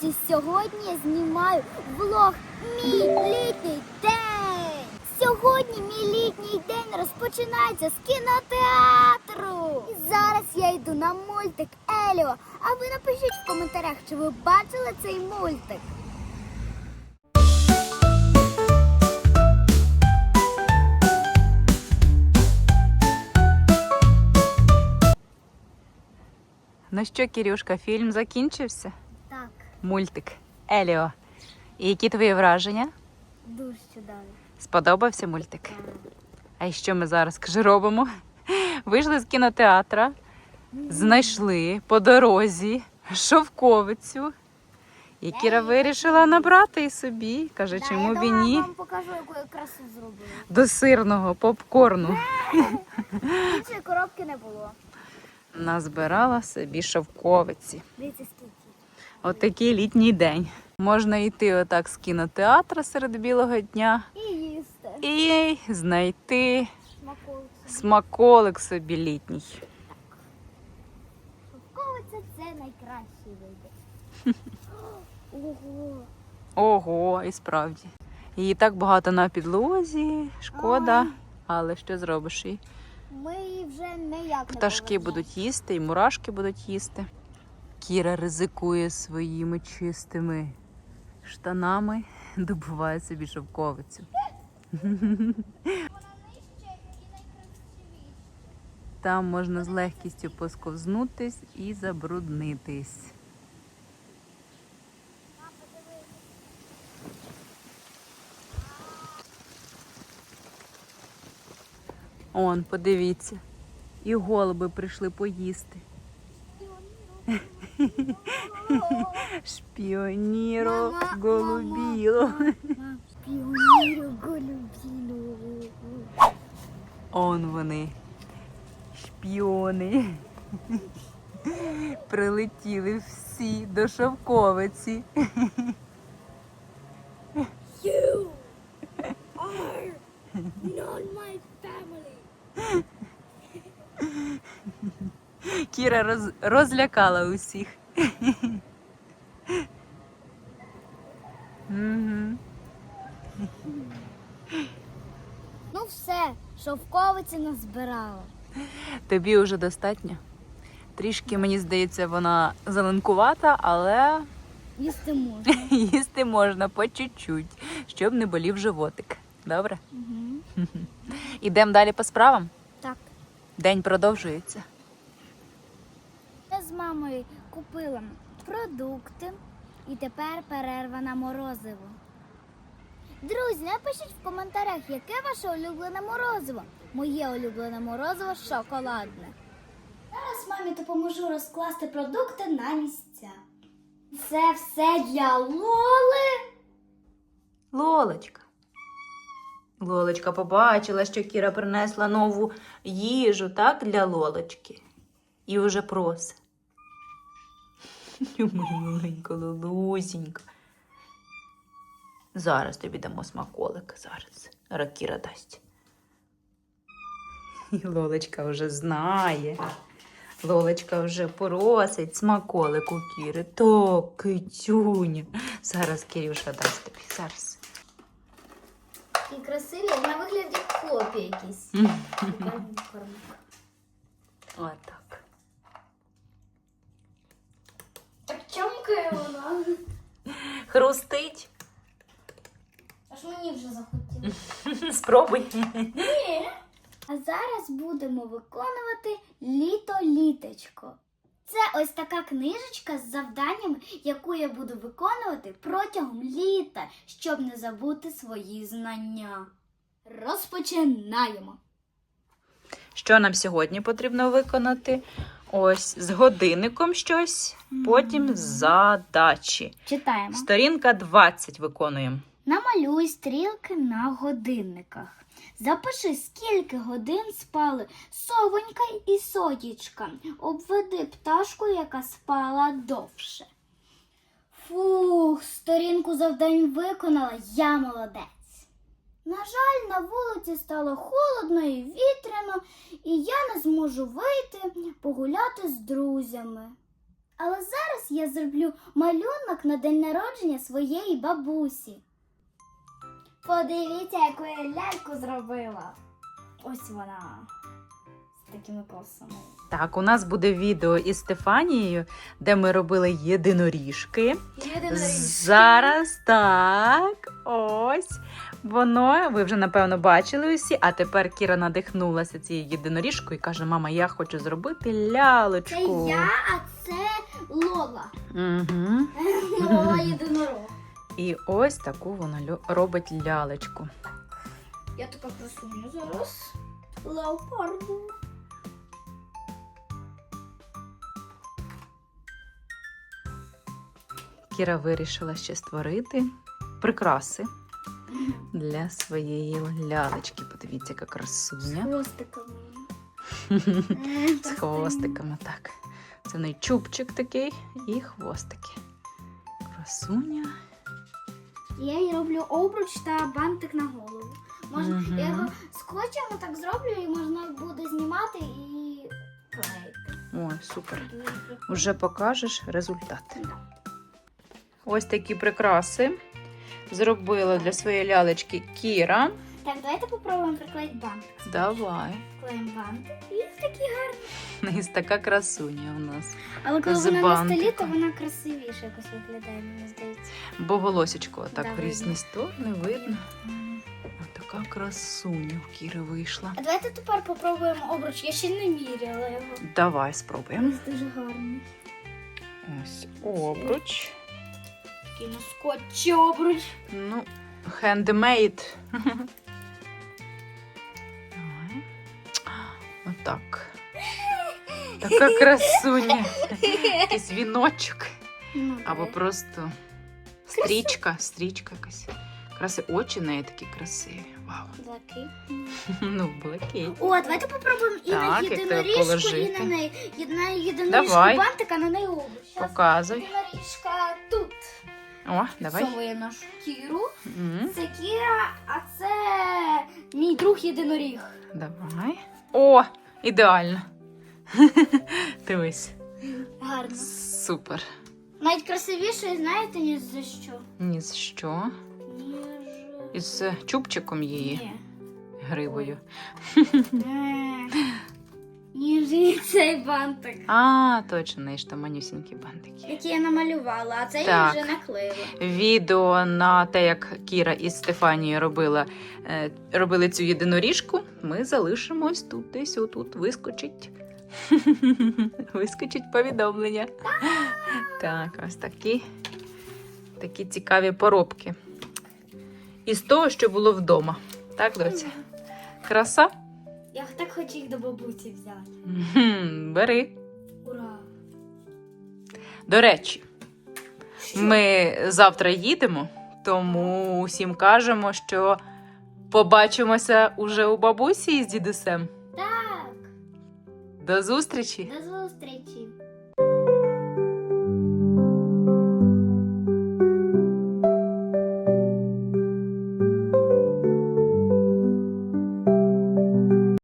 Друзі, сьогодні я знімаю влог Мій літній день. Сьогодні мій літній день розпочинається з кінотеатру. І зараз я йду на мультик Еліо. А ви напишіть в коментарях, чи ви бачили цей мультик. Ну що, Кірюшка, фільм закінчився? Мультик Еліо. І які твої враження? дуже чудово. Сподобався мультик? А що ми зараз каже, робимо? Вийшли з кінотеатра, знайшли по дорозі шовковицю. І Кіра вирішила набрати і собі. Каже, чому я б і ні? вам покажу, яку я красу зробила. До сирного попкорну. Іншої коробки не було. Назбирала собі шовковиці. Дивіться, скільки. Отакий літній день. Можна йти отак з кінотеатра серед білого дня І їсти. і знайти смаколик собі літній. Шовковиця це найкращий вибір. Ого. Ого, і справді. Її так багато на підлозі, шкода. Ой. Але що зробиш їй? Ми її вже ніяк не Пташки повернемо. будуть їсти, і мурашки будуть їсти. Кіра ризикує своїми чистими штанами, добуває собі шовковицю. Там можна з легкістю посковзнутись і забруднитись. Он, подивіться. І голуби прийшли поїсти. Шпіоніро голубіло. Мам, Піоніру голубіну. Он вони. Шпіони. Прилетіли всі до шовковиці. You are not my family. Кіра роз... розлякала усіх. Ну все, шовковиці назбирала. Тобі вже достатньо. Трішки, мені здається, вона зеленкувата, але Їсти можна. їсти можна по чуть-чуть, щоб не болів животик. Добре? Угу. Ідемо далі по справам. Так. День продовжується. Мамою купила продукти і тепер перерва на морозиво. Друзі, напишіть в коментарях, яке ваше улюблене морозиво. Моє улюблене морозиво шоколадне. Зараз мамі допоможу розкласти продукти на місця. Це все для Лоли. Лолочка. Лолочка побачила, що Кіра принесла нову їжу, так, для Лолочки. І вже просить. Маленька Лолусінька. Зараз тобі дамо смаколик. Зараз. Зараз Кіра дасть. І Лолочка вже знає. Лолочка вже просить смаколик у Кіри. Так, китюня. Зараз Кирюша дасть тобі. Зараз. І красиві на вигляді хлопці якісь. Отак. Так чомкає вона. Хрустить. Аж мені вже захотілося. Спробуй. А зараз будемо виконувати літо-літочко. Це ось така книжечка з завданнями, яку я буду виконувати протягом літа, щоб не забути свої знання. Розпочинаємо. Що нам сьогодні потрібно виконати? Ось з годинником щось, потім задачі. Читаємо. Сторінка 20 виконуємо. Намалюй стрілки на годинниках. Запиши, скільки годин спали совонька і сотічка. Обведи пташку, яка спала довше. Фух, сторінку завдань виконала, я молодець. На жаль, на вулиці стало холодно і вітряно, і я не зможу вийти погуляти з друзями. Але зараз я зроблю малюнок на день народження своєї бабусі. Подивіться, яку я ляльку зробила. Ось вона. Такими косами. Так, у нас буде відео із Стефанією, де ми робили єдиноріжки. Зараз так. Ось. Воно, ви вже напевно бачили усі, а тепер Кіра надихнулася цією єдиноріжкою і каже: мама, я хочу зробити лялечку. Це я, а це Лола. Угу. Лола єдинорог. І ось таку вона лю- робить лялечку. Я така красуня зараз. Леопарду. Кіра вирішила ще створити прикраси для своєї лялечки. Подивіться, яка З красуня. хвостиками. З хвостиками, так. Це не чубчик такий і хвостики. Красуня. Я їй роблю обруч та бантик на голову. Можна, Мгм. Я його скотчем так зроблю і можна буде знімати і клеїти. Ой, супер. Уже покажеш результат. Ось такі прикраси зробила для своєї лялечки Кіра. Так, давайте попробуємо приклеїти бантик. Давай. Клеїмо бантик. І такі гарні. Ось така красуня у нас. Але коли вона на столі, то вона красивіше якось виглядає, мені здається. Бо волосечко так Да, в різні сторони видно. Ось така красуня в Кіри вийшла. А давайте тепер попробуємо обруч. Я ще не міряла його. Давай спробуємо. Ось дуже гарний. Ось обруч. На скотчі обруч. Ну, хендмейд. Давай. Отак. Така красуня. Якийсь віночок. Ну, Або просто стрічка. Стрічка якась. Краси очі неї такі красиві. Вау. Блакитний. Ну, блакить. О, давайте попробуємо і на Так, як тебе єдиноріжку, і положити? на неї. І на єдиноріжку Давай. бантик, а на неї обруч. Щас Показуй. Єдиноріжка тут. О, давай. Совує нашу Кіру. М, Це Кіра, а це мій друг єдиноріг. Давай. О, ідеально. Дивись. Гарно. Супер. Навіть красивіше, знаєте, ніж за що? Ні з що. Ніж. Із е, чубчиком її Ні. гривою. Е, Ніж цей бантик. А, точно, неї ж там манюсінькі бантики. Який я намалювала, а це я Так. вже наклеїла. Відео на те, як Кіра із Стефанією робила, е, робили цю єдиноріжку, ми залишимо ось тут, десь отут вискочить. Вискочить повідомлення. Так, ось такі, такі цікаві поробки. Із того, що було вдома. Так, доця? Краса? Я так хочу їх до бабусі взяти. Бери. Ура! До речі, Що? Ми завтра їдемо, тому усім кажемо, що побачимося уже у бабусі із дідусем. Так, До зустрічі! до зустрічі!